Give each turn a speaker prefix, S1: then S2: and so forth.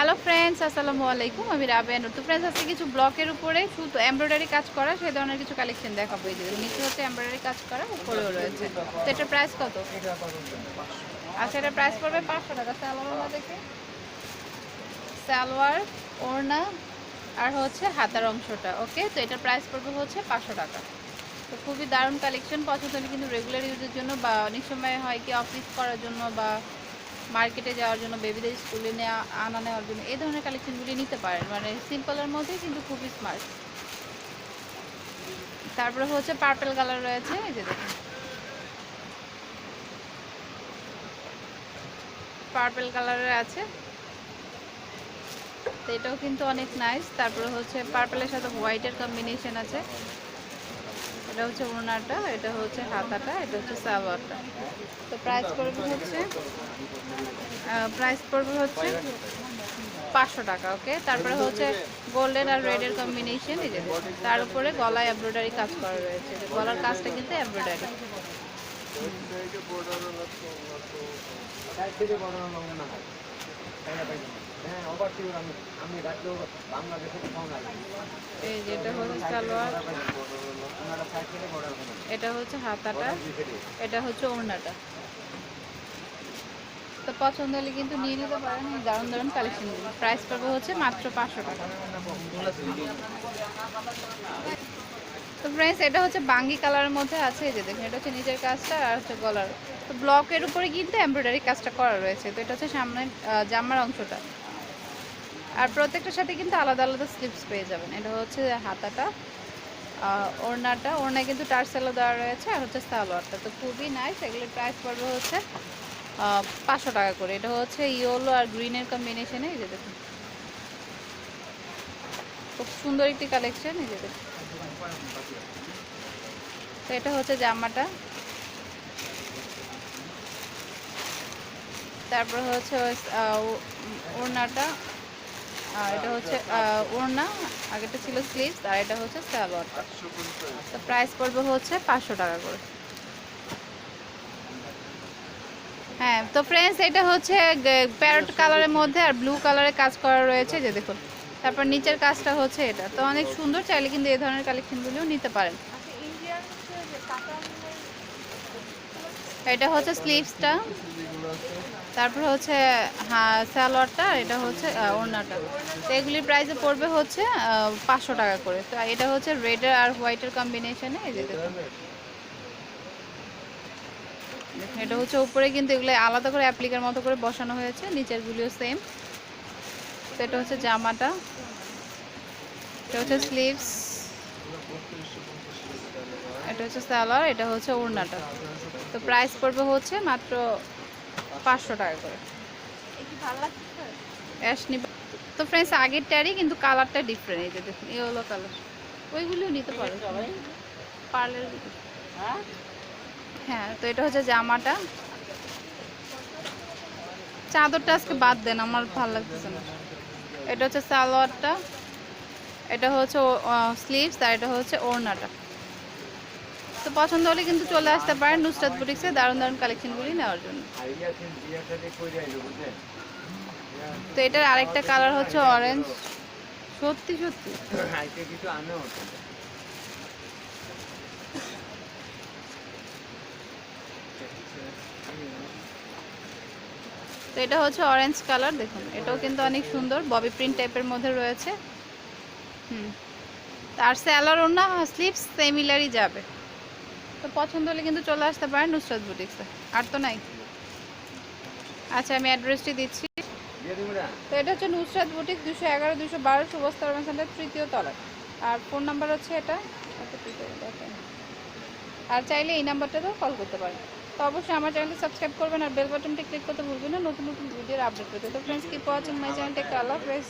S1: Hello friends আসসালামু আলাইকুম আমি রাবেন তো ফ্রেন্ডস আজকে কিছু ব্লকের উপরে শুধু এমব্রয়ডারি কাজ করা, সেই ধরনের কিছু কালেকশন দেখাবো। এই যে নিচে হচ্ছে এমব্রয়ডারি কাজ করা, উপরেও রয়েছে। তো এটার প্রাইস কত? আচ্ছা এটার প্রাইস পড়বে পাঁচশো টাকা। সালোয়ার দেখে। সালোয়ার ওড়না আর হচ্ছে হাতার অংশটা ওকে তো এটার প্রাইস পড়বে হচ্ছে পাঁচশো টাকা। তো খুবই দারুণ কালেকশন পছন্দ কিন্তু রেগুলার ইউজের জন্য বা অনেক সময় হয় কি অফিস করার জন্য বা মার্কেটে যাওয়ার জন্য বেবিদের স্কুলে নেওয়া আনা নেওয়ার জন্য, এই ধরনের কালেকশনগুলি নিতে পারেন। মানে সিম্পলের মধ্যে কিন্তু খুবই স্মার্ট তারপরে হচ্ছে পার্পেল কালার রয়েছে, এই যে দেখুন। পার্পেল কালারের আছে। তো এটাও কিন্তু অনেক নাইস তারপরে হচ্ছে পার্পেলের সাথে হোয়াইটের কম্বিনেশন আছে। এটা হচ্ছে ওনাটা এটা হচ্ছে হাতাটা, এটা হচ্ছে সালোয়ারটা। তো প্রাইস পড়বে হচ্ছে প্রাইস পড়বে হচ্ছে পাঁচশো টাকা ওকে তারপরে হচ্ছে গোল্ডেন আর রেডের কম্বিনেশন এই যে তার উপরে গলায় এমব্রয়ডারি কাজ করা রয়েছে। গলার কাজটা কিন্তু এমব্রয়ডারি এই যে এটা হচ্ছে সালোয়ার। এটা হচ্ছে হাতাটা, এটা হচ্ছে ওড়নাটা। তো পছন্দ হলে কিন্তু নিয়ে নিতে পারেন। দারুণ দারুণ কালেকশন প্রাইস পাবে হচ্ছে মাত্র পাঁচশো টাকা। তো ফ্রেন্ডস এটা হচ্ছে বাঙ্গি কালারের মধ্যে আছে। যে দেখুন, এটা হচ্ছে নিচের কাজটা আর হচ্ছে গলার। তো ব্লকের উপরে কিন্তু এমব্রয়ডারি কাজটা করা রয়েছে। তো এটা হচ্ছে সামনে জামার অংশটা। আর প্রত্যেকটার সাথে কিন্তু আলাদা আলাদা স্লিপস পেয়ে যাবেন। এটা হচ্ছে হাতাটা ওড়নাটা। ওড়নায় কিন্তু টার্সেলো দেওয়া রয়েছে আর হচ্ছে সালোয়ারটা। তো খুবই নাইস এগুলোর প্রাইস পড়বে হচ্ছে পাঁচশো টাকা করে। এটা হচ্ছে ইয়েলো আর গ্রিনের কম্বিনেশনে এই যে দেখুন। খুব সুন্দর একটি কালেকশন এই যে দেখুন। তো এটা হচ্ছে জামাটা। তারপর হচ্ছে ওড়নাটা। আর এটা হচ্ছে ওড়না। আগেটা ছিল স্লিভস আর এটা হচ্ছে সালোয়ারটা। তো প্রাইস পড়বে হচ্ছে পাঁচশো টাকা করে। হ্যাঁ তো ফ্রেন্ডস এটা হচ্ছে প্যারট কালারের মধ্যে আর ব্লু কালারে কাজ করা রয়েছে যে দেখুন। তারপর নিচের কাজটা হচ্ছে এটা। তো অনেক সুন্দর চাইলে কিন্তু এই ধরনের কালেকশনগুলিও নিতে পারেন। এটা হচ্ছে স্লিভসটা তারপর হচ্ছে হ্যাঁ সালোয়ারটা আর এটা হচ্ছে ওড়নাটা। তো এগুলির প্রাইসে পড়বে হচ্ছে পাঁচশো টাকা করে। তো এটা হচ্ছে রেডের আর হোয়াইটের কম্বিনেশনে এই যে দেখুন এটা হচ্ছে উপরে কিন্তু এগুলো আলাদা করে অ্যাপ্লিকার মতো করে বসানো হয়েছে নিচের গুলিও সেম তো এটা হচ্ছে জামাটা। এটা হচ্ছে স্লিভস এটা হচ্ছে সালোয়ার এটা হচ্ছে ওড়নাটা। তো প্রাইস পড়বে হচ্ছে মাত্র পাঁচশো টাকা করে। তো ফ্রেন্ডস আগেরটারই কিন্তু কালারটা ডিফারেন্ট এই যে দেখুন ইয়েলো কালার ওইগুলিও নিতে পারো। পার্লের হ্যাঁ তো এটা হচ্ছে জামাটা। চাদরটা আজকে বাদ দেন, আমার ভালো লাগতেছে না। এটা হচ্ছে সালোয়ারটা, এটা হচ্ছে স্লিভস আর এটা হচ্ছে ওড়নাটা। তো পছন্দ হলে কিন্তু চলে আসতে পারেন নুসরাত বুটিক্সে, দারুণ দারুণ কালেকশনগুলি নেওয়ার জন্য। তো এটার আরেকটা কালার হচ্ছে অরেঞ্জ সত্যি সত্যি। তো এটা হচ্ছে অরেঞ্জ কালার দেখুন এটাও কিন্তু অনেক সুন্দর ববি প্রিন্ট টাইপের মধ্যে রয়েছে। হুম আর স্যালার ওনা স্লিপস সিমিলারই যাবে। তো পছন্দ হলে কিন্তু চলে আসতে পারেন নুসরাত বুটিক্সে আর তো নাই। আচ্ছা আমি অ্যাড্রেসটি দিচ্ছি। তো এটা হচ্ছে নুসরাত বুটিক দুশো এগারো দুশো বারো সুবস্তা সেন্টার তৃতীয় তলায়। আর ফোন নাম্বার হচ্ছে এটা। আচ্ছা। আর চাইলে এই নাম্বারটাতেও কল করতে পারেন। তো অবশ্যই আমার চ্যানেলটি সাবস্ক্রাইব করবেন আর বেল বাটনটি ক্লিক করতে ভুলবেন না। নতুন নতুন ভিডিওর আপডেট পেতে তো ফ্রেন্ডস কিপ ওয়াচিং মাই চ্যানেলটি আল্লাহ হাফেজ।